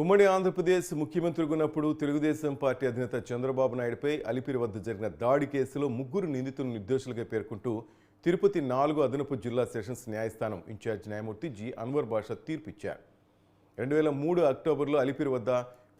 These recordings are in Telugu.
ఉమ్మడి ఆంధ్రప్రదేశ్ ముఖ్యమంత్రిగా ఉన్నప్పుడు తెలుగుదేశం పార్టీ అధినేత చంద్రబాబు నాయుడుపై అలిపిరి వద్ద జరిగిన దాడి కేసులో ముగ్గురు నిందితులను నిర్దోషులుగా పేర్కొంటూ తిరుపతి నాలుగు అదనపు జిల్లా సెషన్స్ న్యాయస్థానం ఇన్ఛార్జ్ న్యాయమూర్తి జి. అన్వర్ బాషా తీర్పిచ్చారు. రెండు వేల మూడు అక్టోబర్లో అలిపిరి వద్ద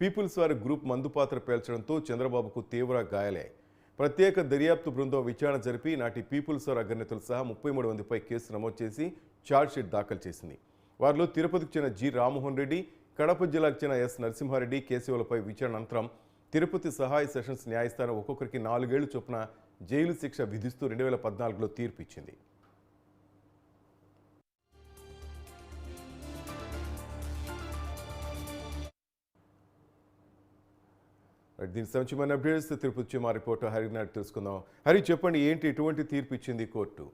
పీపుల్స్ వారి గ్రూప్ మందుపాత్ర పేల్చడంతో చంద్రబాబుకు తీవ్ర గాయాలయ్యాయి. ప్రత్యేక దర్యాప్తు బృందం విచారణ జరిపి నాటి పీపుల్స్ వార్ అగ్రనేతలు సహా ముప్పై మూడు మందిపై కేసు నమోదు చేసి ఛార్జ్షీట్ దాఖలు చేసింది. వారిలో తిరుపతికి చెందిన జి. రామ్మోహన్ రెడ్డి కడప జిల్లాకు చెందిన ఎస్ నరసింహారెడ్డి కేసీఓలపై విచారణ అనంతరం తిరుపతి సహాయ సెషన్స్ న్యాయస్థానం ఒక్కొక్కరికి నాలుగేళ్ళు చొప్పున జైలు శిక్ష విధిస్తూ రెండు వేల పద్నాలుగులో తీర్పు ఇచ్చింది. దీనికి సంబంధించి మన అప్డేట్స్ తిరుపతి నుంచి మా రిపోర్టర్ హరి నాయుడు తెలుసుకుందాం. హరి చెప్పండి ఏంటి ఎటువంటి తీర్పు ఇచ్చింది కోర్టు?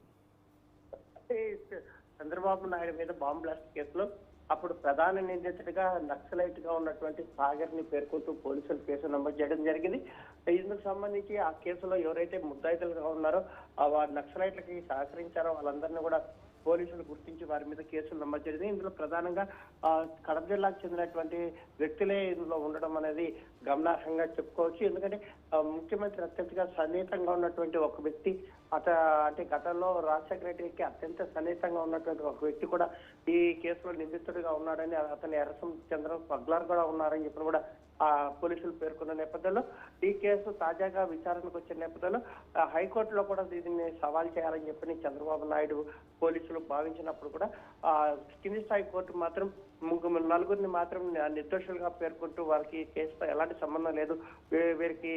చంద్రబాబు నాయుడు మీద బాంబ్ బ్లాస్ట్ కేసులో అప్పుడు ప్రధాన నిందితుడిగా నక్సలైట్గా ఉన్నటువంటి సాగర్ని పేర్కొంటూ పోలీసులు కేసు నమోదు చేయడం జరిగింది. ఇందుకు సంబంధించి ఆ కేసులో ఎవరైతే ముద్దాయితులుగా ఉన్నారో ఆ వారి నక్సలైట్లకి సహకరించారో వాళ్ళందరినీ కూడా పోలీసులు గుర్తించి వారి మీద కేసులు నమోదు జరిగింది ఇందులో ప్రధానంగా కడప జిల్లాకు చెందినటువంటి వ్యక్తులే ఇందులో ఉండడం అనేది గమనార్హంగా చెప్పుకోవచ్చు. ఎందుకంటే ముఖ్యమంత్రి అత్యంతగా సన్నిహితంగా ఉన్నటువంటి ఒక వ్యక్తి అత అంటే గతంలో రాజశేఖర రెడ్డికి అత్యంత సన్నిహితంగా ఉన్నటువంటి ఒక వ్యక్తి కూడా ఈ కేసులో నిందితుడిగా ఉన్నాడని అతని ఎర్రసం చంద్ర పగ్లార్ కూడా ఉన్నారని చెప్పి కూడా పోలీసులు పేర్కొన్న నేపథ్యంలో ఈ కేసు తాజాగా విచారణకు వచ్చిన నేపథ్యంలో హైకోర్టులో కూడా దీనిని సవాల్ చేయాలని చెప్పని చంద్రబాబు నాయుడు పోలీసులు భావించినప్పుడు కూడా ఆ కింది స్థాయి కోర్టు మాత్రం ముగ్గురు నలుగురిని మాత్రం నిర్దోషులుగా పేర్కొంటూ వారికి కేసుతో ఎలాంటి సంబంధం లేదు. వీరికి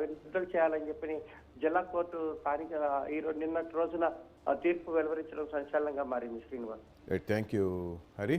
విడుదల చేయాలని చెప్పని జిల్లా కోర్టు స్థానిక ఈ నిన్నటి రోజున తీర్పు వెలువరించడం సంచలనంగా మారింది శ్రీనివాస్. Thank you Hari